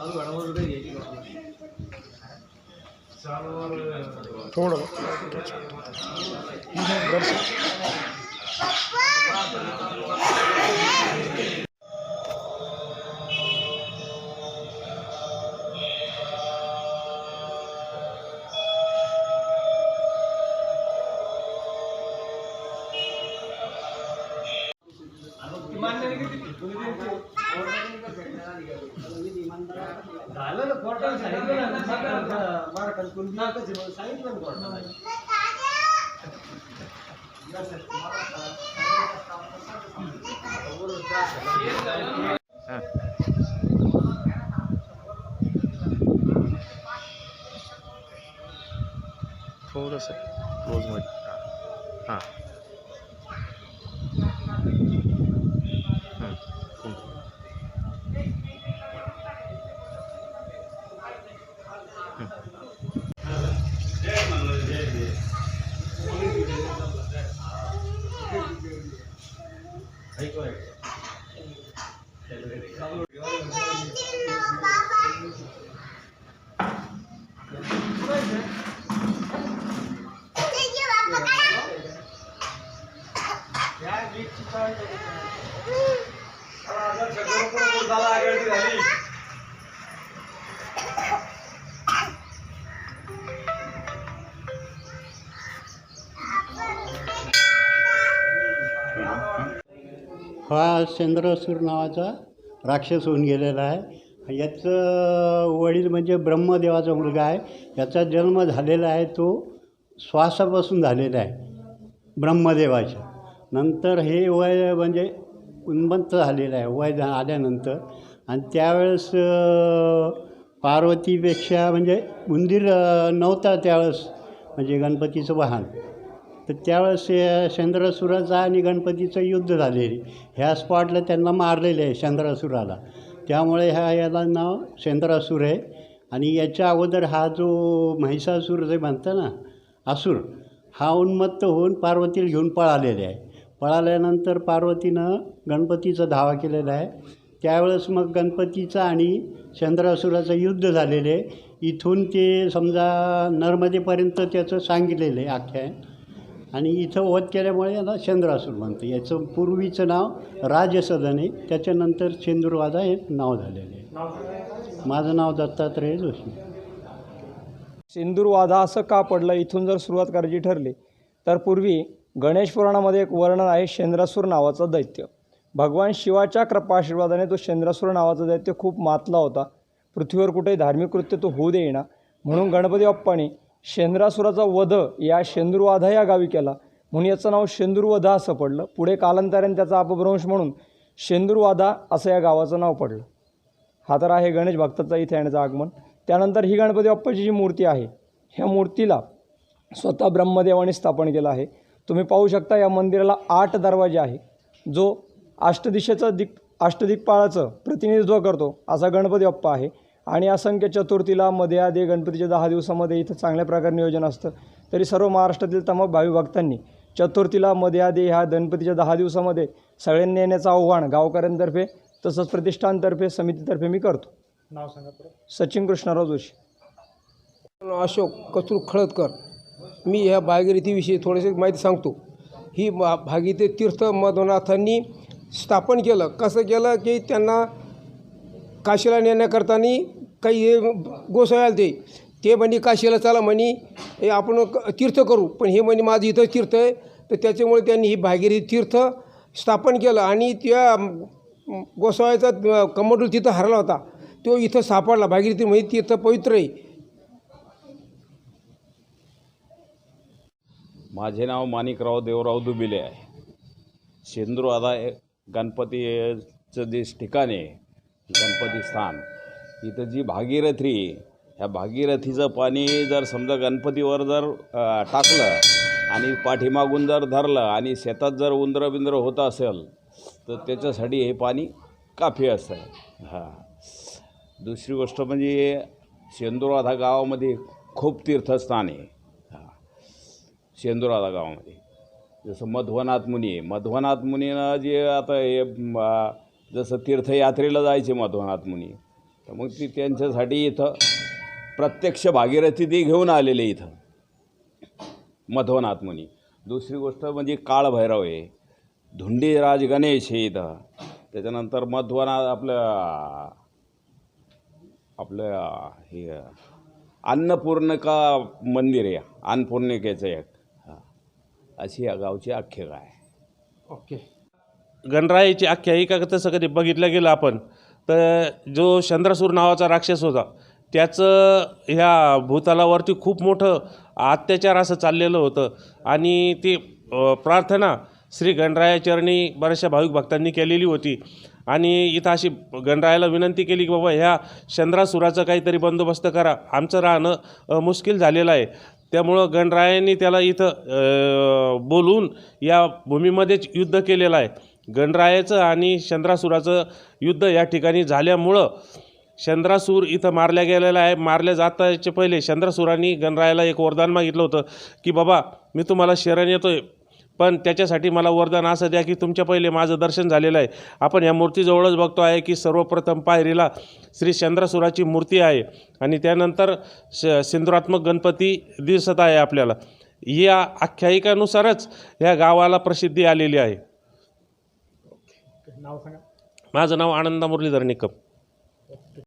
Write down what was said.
അത് വേണമെന്നുണ്ടെങ്കിൽ थोड़ा इधर से झालं ना कोर्टाने सांगितलं ना मराठा कोणी नाकच आहे म्हणून सांगितलं ना कोर्टाने थोडंसं Ela agora chegou para mudar a lagarta ali. हा चंद्रसूर नावाचा राक्षस होऊन गेलेला आहे. याचं वडील म्हणजे ब्रह्मदेवाचा मुलगा आहे. याचा जन्म झालेला आहे तो श्वासापासून झालेला आहे ब्रह्मदेवाच्या. नंतर हे वय म्हणजे उन्मंत झालेलं आहे वय आल्यानंतर. आणि त्यावेळेस पार्वतीपेक्षा म्हणजे उंदीर नव्हता त्यावेळेस म्हणजे गणपतीचं वाहन. तर त्यावेळेस हे आणि गणपतीचं युद्ध झालेले. ह्या स्पॉटला त्यांना मारलेले आहे चंद्रासुराला त्यामुळे ह्या याला नाव चंद्रासूर आहे. आणि याच्या अगोदर हा जो महिषासूर जे म्हणतं ना असुर हा उन्मत्त होऊन पार्वतीला घेऊन पळालेले आहे. पळाल्यानंतर पार्वतीनं गणपतीचा धावा केलेला आहे. त्यावेळेस मग गणपतीचं आणि चंद्रासुराचं युद्ध झालेलं आहे. इथून ते समजा नर्मदेपर्यंत त्याचं सांगितलेलं आहे आख्यान. आणि इथं वध केल्यामुळे याला चंद्रासूर म्हणतं याचं पूर्वीचं नाव राजसदन आहे. त्याच्यानंतर चेंदुरवादा हे नाव झालेलं आहे. माझं नाव दत्तात्रय जोशी. सिंदूरवादा असं का पडलं? इथून जर सुरुवात करायची ठरली तर पूर्वी गणेश पुराणामध्ये एक वर्णन आहे शेंद्रासूर नावाचा दैत्य. भगवान शिवाच्या कृपाशीर्वादाने तो शेंद्रासूर नावाचा दैत्य खूप मातला होता. पृथ्वीवर कुठेही धार्मिक कृत्य तो होऊ देईना. म्हणून गणपती बाप्पाने शेंद्रासुराचा वध या शेंद्रुवाधा या गावी केला. म्हणून याचं नाव शेंदूरवधा असं पडलं. पुढे कालांतराने त्याचा अपभ्रंश म्हणून शेंदूरवाधा असं या गावाचं नाव पडलं. हा तर आहे गणेश भक्ताचा इथे येण्याचं आगमन. त्यानंतर ही गणपती बाप्पाची जी मूर्ती आहे ह्या मूर्तीला स्वतः ब्रह्मदेवाने स्थापन केलं आहे. तुम्ही पाहू शकता या मंदिराला आठ दरवाजे आहे. जो अष्टदिशेचं दिक अष्टदिक्पाळाचं प्रतिनिधित्व करतो असा गणपती बाप्पा आहे. आणि असंख्य चतुर्थीला मध्ये आधी गणपतीच्या दहा दिवसामध्ये इथं चांगल्या प्रकारे नियोजन असतं. तरी सर्व महाराष्ट्रातील तमाम भावी भक्तांनी चतुर्थीला मध्ये आधी ह्या गणपतीच्या दहा दिवसामध्ये सगळ्यांनी येण्याचं आव्हान गावकऱ्यांतर्फे तसंच प्रतिष्ठानतर्फे समितीतर्फे मी करतो. नाव सांगा परत सचिन कृष्णराव जोशी. अशोक कचरू खळदकर. मी ह्या भागीरथीविषयी थोडीशी माहिती सांगतो. ही भा भागीरथी तीर्थ मधुनाथांनी स्थापन केलं. कसं केलं की त्यांना काशीला नेण्याकरतानी काही हे आले ते. ते म्हणे काशीला चला म्हणे हे आपण क- तीर्थ करू. पण हे म्हणे माझं इथं तीर्थ आहे. तर त्याच्यामुळे त्यांनी ही भागीरी तीर्थ स्थापन केलं आणि त्या गोसाळ्याचा कमंडूल तिथं हरला होता. तो इथं सापडला. भागीरथी म्हणजे तीर्थ पवित्र आहे. माझे नाव माणिकराव देवराव दुबिले आहे. शेंदुरवादा आदा गणपतीचं जे ठिकाण आहे गणपती स्थान. इथं जी भागीरथी ह्या भागीरथीचं पाणी जर समजा गणपतीवर जर टाकलं आणि पाठीमागून जर धरलं आणि शेतात जर उंदरं बिंद्रं होत असेल तर त्याच्यासाठी हे पाणी काफी असतं. हां. दुसरी गोष्ट म्हणजे शेंदुराधा गावामध्ये खूप तीर्थस्थान आहे. हां. शेंदुराधा गावामध्ये. जसं मध्वनाथ मुनी आहे. मध्वनाथ मुनीनं जे आता हे जसं तीर्थयात्रेला जायचे मध्वनाथ मुनी तर मग ती त्यांच्यासाठी इथं प्रत्यक्ष भागीरथी ते घेऊन आलेले इथं. मध्वनाथ मुनी दुसरी गोष्ट म्हणजे काळभैरव आहे धुंडीराज गणेश आहे इथं. त्याच्यानंतर मध्वनाथ आपलं आपलं हे अन्नपूर्णिका मंदिर आहे. अन्नपूर्णिकेचं एक. अशी या गावची आख्यायिका आहे. ओके. गणरायाची आख्यायिका तसं कधी बघितलं गेलं आपण तर जो चंद्रसूर नावाचा राक्षस होता त्याचं ह्या भूतलावरती खूप मोठं अत्याचार असं चाललेलं होतं. आणि ती प्रार्थना श्री गणरायाचरणी बऱ्याचशा भाविक भक्तांनी केलेली होती. आणि इथं अशी गणरायाला विनंती केली की बाबा ह्या चंद्रासुराचं काहीतरी बंदोबस्त करा. आमचं राहणं मुश्किल झालेलं आहे. त्यामुळं गणरायांनी त्याला इथं बोलून बोलवून या भूमीमध्येच युद्ध केलेलं आहे. गणरायाचं आणि चंद्रासुराचं युद्ध या ठिकाणी झाल्यामुळं चंद्रासूर इथं मारल्या गेलेला आहे. मारल्या जाताच्या पहिले चंद्रासुरांनी गणरायाला एक वरदान मागितलं होतं की बाबा मी तुम्हाला शरण येतो आहे पण त्याच्यासाठी मला वरदान असं द्या की तुमच्या पहिले माझं दर्शन झालेलं आहे. आपण या मूर्तीजवळच बघतो आहे की सर्वप्रथम पायरीला श्री चंद्रासुराची मूर्ती आहे आणि त्यानंतर श सिंधुरात्मक गणपती दिसत आहे आपल्याला. या आख्यायिकानुसारच ह्या गावाला प्रसिद्धी आलेली आहे. नाव सांगा. माझं नाव आनंदा मुरलीधर निकम.